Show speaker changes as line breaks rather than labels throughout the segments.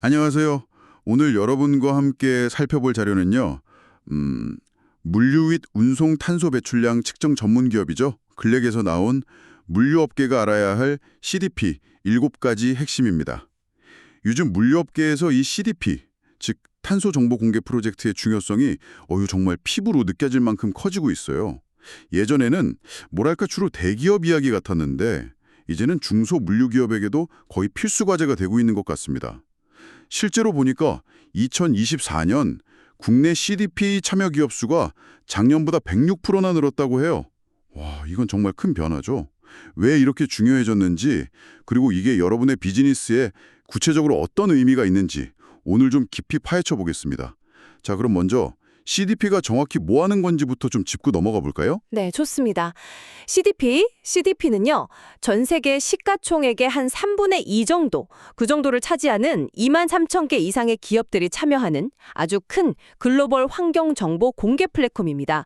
안녕하세요. 오늘 여러분과 함께 살펴볼 자료는요. 음, 물류 및 운송 탄소 배출량 측정 전문 기업이죠. 글렉에서 나온 물류업계가 알아야 할 CDP 7가지 핵심입니다. 요즘 물류업계에서 이 CDP, 즉 탄소 정보 공개 프로젝트의 중요성이 어유 정말 피부로 느껴질 만큼 커지고 있어요. 예전에는 뭐랄까 주로 대기업 이야기 같았는데 이제는 중소 물류기업에게도 거의 필수 과제가 되고 있는 것 같습니다. 실제로 보니까 2024년 국내 CDP 참여 기업 수가 작년보다 106%나 늘었다고 해요. 와, 이건 정말 큰 변화죠. 왜 이렇게 중요해졌는지, 그리고 이게 여러분의 비즈니스에 구체적으로 어떤 의미가 있는지 오늘 좀 깊이 파헤쳐 보겠습니다. 자, 그럼 먼저 CDP가 정확히 뭐 하는 건지부터 좀 짚고 넘어가 볼까요?
네, 좋습니다. CDP, CDP는요, 전 세계 시가총액의 한 3분의 2 정도, 그 정도를 차지하는 2만 3천 개 이상의 기업들이 참여하는 아주 큰 글로벌 환경 정보 공개 플랫폼입니다.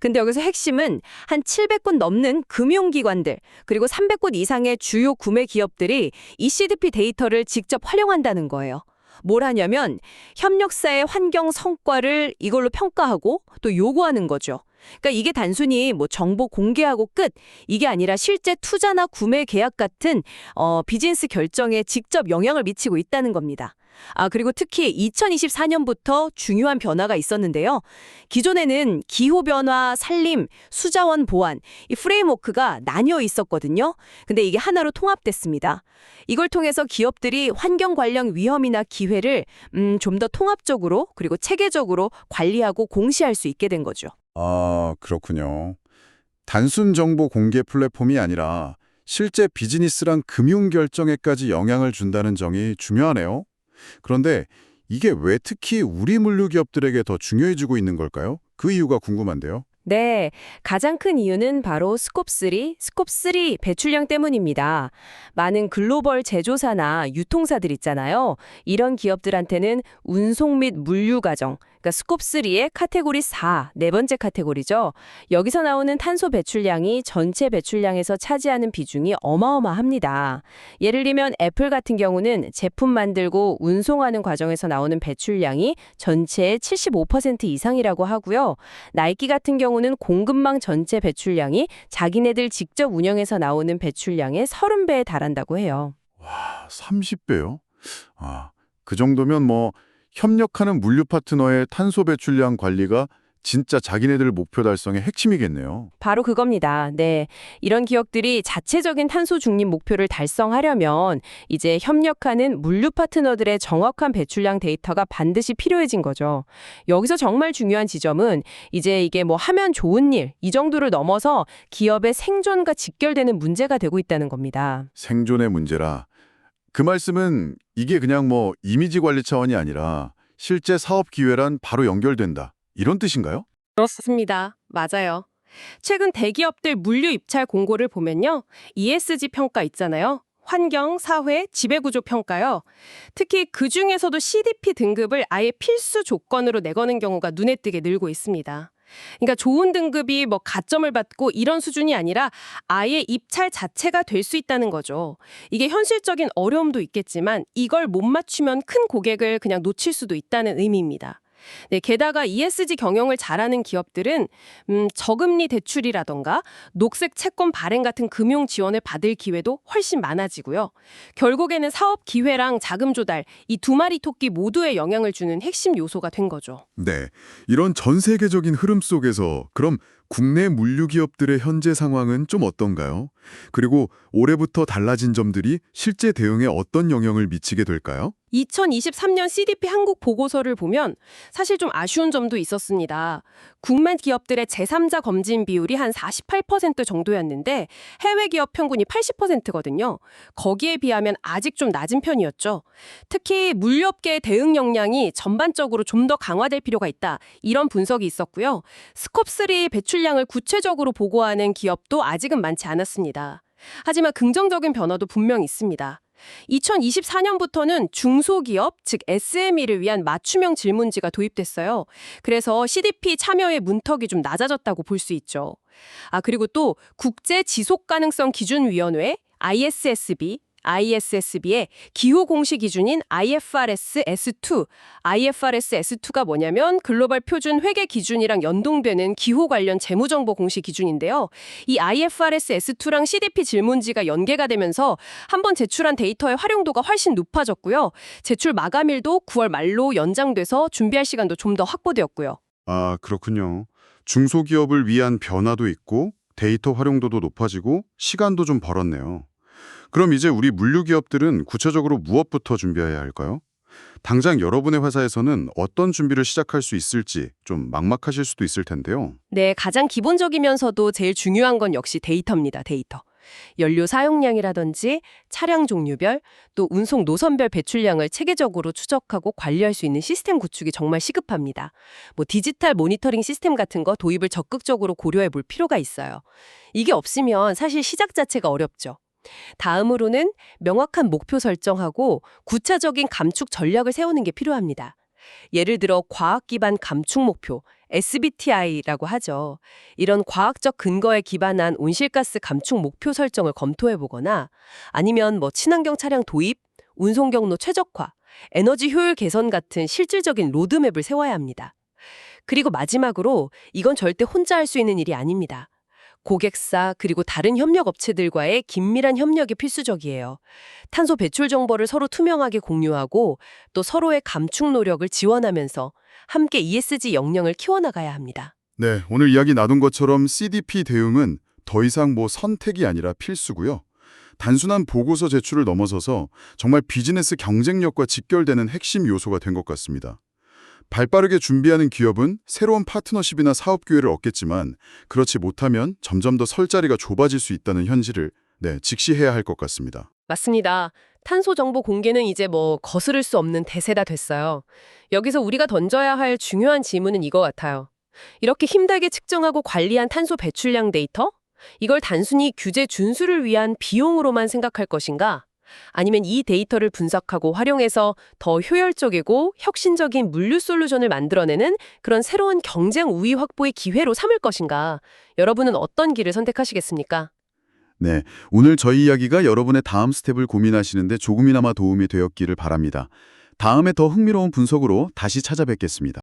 근데 여기서 핵심은 한 700곳 넘는 금융기관들, 그리고 300곳 이상의 주요 구매 기업들이 이 CDP 데이터를 직접 활용한다는 거예요. 뭘 하냐면 협력사의 환경 성과를 이걸로 평가하고 또 요구하는 거죠. 그러니까 이게 단순히 뭐 정보 공개하고 끝 이게 아니라 실제 투자나 구매 계약 같은 어, 비즈니스 결정에 직접 영향을 미치고 있다는 겁니다. 아, 그리고 특히 2024년부터 중요한 변화가 있었는데요. 기존에는 기후변화, 산림, 수자원 보완, 이 프레임워크가 나뉘어 있었거든요. 근데 이게 하나로 통합됐습니다. 이걸 통해서 기업들이 환경 관련 위험이나 기회를 음, 좀 더 통합적으로 그리고 체계적으로 관리하고 공시할 수 있게 된 거죠.
아, 그렇군요. 단순 정보 공개 플랫폼이 아니라 실제 비즈니스랑 금융 결정에까지 영향을 준다는 점이 중요하네요. 그런데 이게 왜 특히 우리 물류 기업들에게 더 중요해지고 있는 걸까요? 그 이유가 궁금한데요.
네, 가장 큰 이유는 바로 스콥3, 스콥3 배출량 때문입니다. 많은 글로벌 제조사나 유통사들 있잖아요. 이런 기업들한테는 운송 및 물류 과정, 그러니까 스콥 3의 카테고리 4, 네 번째 카테고리죠. 여기서 나오는 탄소 배출량이 전체 배출량에서 차지하는 비중이 어마어마합니다. 예를 들면 애플 같은 경우는 제품 만들고 운송하는 과정에서 나오는 배출량이 전체의 75% 이상이라고 하고요. 나이키 같은 경우는 공급망 전체 배출량이 자기네들 직접 운영해서 나오는 배출량의 30배에 달한다고 해요.
와, 30배요? 아, 그 정도면 뭐 협력하는 물류 파트너의 탄소 배출량 관리가 진짜 자기네들 목표 달성의 핵심이겠네요.
바로 그겁니다. 네. 이런 기업들이 자체적인 탄소 중립 목표를 달성하려면 이제 협력하는 물류 파트너들의 정확한 배출량 데이터가 반드시 필요해진 거죠. 여기서 정말 중요한 지점은 이제 이게 뭐 하면 좋은 일, 이 정도를 넘어서 기업의 생존과 직결되는 문제가 되고 있다는 겁니다.
생존의 문제라. 그 말씀은 이게 그냥 뭐 이미지 관리 차원이 아니라 실제 사업 기회란 바로 연결된다. 이런 뜻인가요?
그렇습니다. 맞아요. 최근 대기업들 물류 입찰 공고를 보면요. ESG 평가 있잖아요. 환경, 사회, 지배구조 평가요. 특히 그 중에서도 CDP 등급을 아예 필수 조건으로 내거는 경우가 눈에 띄게 늘고 있습니다. 그러니까 좋은 등급이 뭐 가점을 받고 이런 수준이 아니라 아예 입찰 자체가 될 수 있다는 거죠. 이게 현실적인 어려움도 있겠지만 이걸 못 맞추면 큰 고객을 그냥 놓칠 수도 있다는 의미입니다. 네, 게다가 ESG 경영을 잘하는 기업들은 음, 저금리 대출이라던가 녹색 채권 발행 같은 금융 지원을 받을 기회도 훨씬 많아지고요. 결국에는 사업 기회랑 자금 조달 이 두 마리 토끼 모두에 영향을 주는 핵심 요소가 된 거죠.
네. 이런 전 세계적인 흐름 속에서 그럼 국내 물류 기업들의 현재 상황은 좀 어떤가요? 그리고 올해부터 달라진 점들이 실제 대응에 어떤 영향을 미치게 될까요?
2023년 CDP 한국 보고서를 보면 사실 좀 아쉬운 점도 있었습니다. 국내 기업들의 제3자 검진 비율이 한 48% 정도였는데 해외 기업 평균이 80%거든요. 거기에 비하면 아직 좀 낮은 편이었죠. 특히 물류업계의 대응 역량이 전반적으로 좀 더 강화될 필요가 있다. 이런 분석이 있었고요. 스콥3 배출량을 구체적으로 보고하는 기업도 아직은 많지 않았습니다. 하지만 긍정적인 변화도 분명 있습니다. 2024년부터는 중소기업, 즉 SME를 위한 맞춤형 질문지가 도입됐어요. 그래서 CDP 참여의 문턱이 좀 낮아졌다고 볼 수 있죠. 아, 그리고 또 국제 지속 가능성 기준 위원회 ISSB
ISSB의 기후 공시 기준인 IFRS S2. IFRS S2가 뭐냐면 글로벌 표준 회계 기준이랑 연동되는 기후 관련 재무 정보 공시 기준인데요. 이 IFRS S2랑 CDP 질문지가 연계가 되면서 한번 제출한 데이터의 활용도가 훨씬 높아졌고요. 제출 마감일도 9월 말로 연장돼서 준비할 시간도 좀 더 확보되었고요.
아, 그렇군요. 중소기업을 위한 변화도 있고 데이터 활용도도 높아지고 시간도 좀 벌었네요. 그럼 이제 우리 물류기업들은 구체적으로 무엇부터 준비해야 할까요? 당장 여러분의 회사에서는 어떤 준비를 시작할 수 있을지 좀 막막하실 수도 있을 텐데요.
네, 가장 기본적이면서도 제일 중요한 건 역시 데이터입니다. 데이터. 연료 사용량이라든지 차량 종류별, 또 운송 노선별 배출량을 체계적으로 추적하고 관리할 수 있는 시스템 구축이 정말 시급합니다. 뭐 디지털 모니터링 시스템 같은 거 도입을 적극적으로 고려해 볼 필요가 있어요. 이게 없으면 사실 시작 자체가 어렵죠. 다음으로는 명확한 목표 설정하고 구체적인 감축 전략을 세우는 게 필요합니다. 예를 들어 과학 기반 감축 목표, SBTI라고 하죠. 이런 과학적 근거에 기반한 온실가스 감축 목표 설정을 검토해 보거나 아니면 뭐 친환경 차량 도입, 운송 경로 최적화, 에너지 효율 개선 같은 실질적인 로드맵을 세워야 합니다. 그리고 마지막으로 이건 절대 혼자 할 수 있는 일이 아닙니다. 고객사 그리고 다른 협력 업체들과의 긴밀한 협력이 필수적이에요. 탄소 배출 정보를 서로 투명하게 공유하고 또 서로의 감축 노력을 지원하면서 함께 ESG 역량을 키워나가야 합니다.
네, 오늘 이야기 나눈 것처럼 CDP 대응은 더 이상 뭐 선택이 아니라 필수고요. 단순한 보고서 제출을 넘어서서 정말 비즈니스 경쟁력과 직결되는 핵심 요소가 된 것 같습니다. 발빠르게 준비하는 기업은 새로운 파트너십이나 사업 기회를 얻겠지만 그렇지 못하면 점점 더 설 자리가 좁아질 수 있다는 현실을 네, 직시해야 할 것 같습니다.
맞습니다. 탄소 정보 공개는 이제 뭐 거스를 수 없는 대세가 됐어요. 여기서 우리가 던져야 할 중요한 질문은 이거 같아요. 이렇게 힘들게 측정하고 관리한 탄소 배출량 데이터? 이걸 단순히 규제 준수를 위한 비용으로만 생각할 것인가? 아니면 이 데이터를 분석하고 활용해서 더 효율적이고 혁신적인 물류 솔루션을 만들어내는 그런 새로운 경쟁 우위 확보의 기회로 삼을 것인가? 여러분은 어떤 길을 선택하시겠습니까?
네, 오늘 저희 이야기가 여러분의 다음 스텝을 고민하시는데 조금이나마 도움이 되었기를 바랍니다. 다음에 더 흥미로운 분석으로 다시 찾아뵙겠습니다.